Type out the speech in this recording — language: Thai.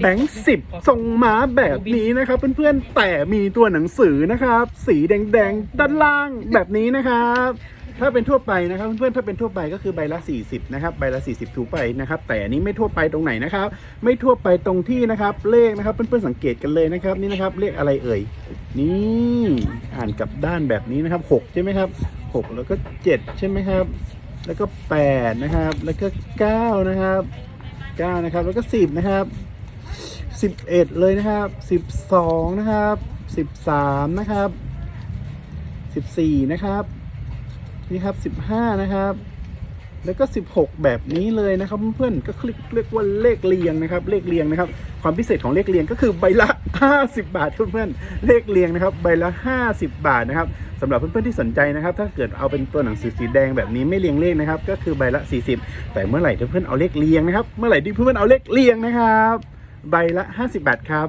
แบงค์สิบทรงม้าแบบนี้นะครับ เพื่อนๆแต่มีตัวหนังสือนะครับ สีแดงๆด้านล่างแบบนี้นะครับ ถ้าเป็นทั่วไปนะครับเพื่อนๆถ้าเป็นทั่วไปก็คือใบละ 40นะครับใบละ 40ถูไปนะครับแต่อันนี้ไม่ทั่วไปตรงไหนนะครับ ไม่ทั่วไปตรงที่นะครับ เลขนะครับเพื่อนๆสังเกตกันเลยนะครับนี่นะครับเลขอะไรเอ่ยนี่อ่านกลับด้านแบบนี้นะครับ6ใช่ไหมครับ6แล้วก็7ใช่ไหมครับ แล้วก็8นะครับแล้วก็9นะครับ9นะครับแล้วก็10นะครับ 11เลยนะครับ12นะครับ13นะครับ14นะครับ นี่ครับ15นะครับ แล้วก็16แบบนี้เลยนะครับเพื่อนๆก็เรียกเรียกว่าเลขเรียงนะครับ เลขเรียงนะครับ ความพิเศษของเลขเรียงก็คือใบละ50บาทเพื่อนๆเลขเรียงนะครับ ใบละ50บาทนะครับสำหรับเพื่อนๆที่สนใจนะครับ ถ้าเกิดเอาเป็นตัวหนังสือสีแดงแบบนี้ไม่เรียงเลขนะครับ ก็คือใบละ 40 แต่เมื่อไหร่เพื่อนเอาเลขเรียงนะครับ เมื่อไหร่ที่เพื่อนเอาเลขเรียงนะครับ ใบละ 50 บาทครับ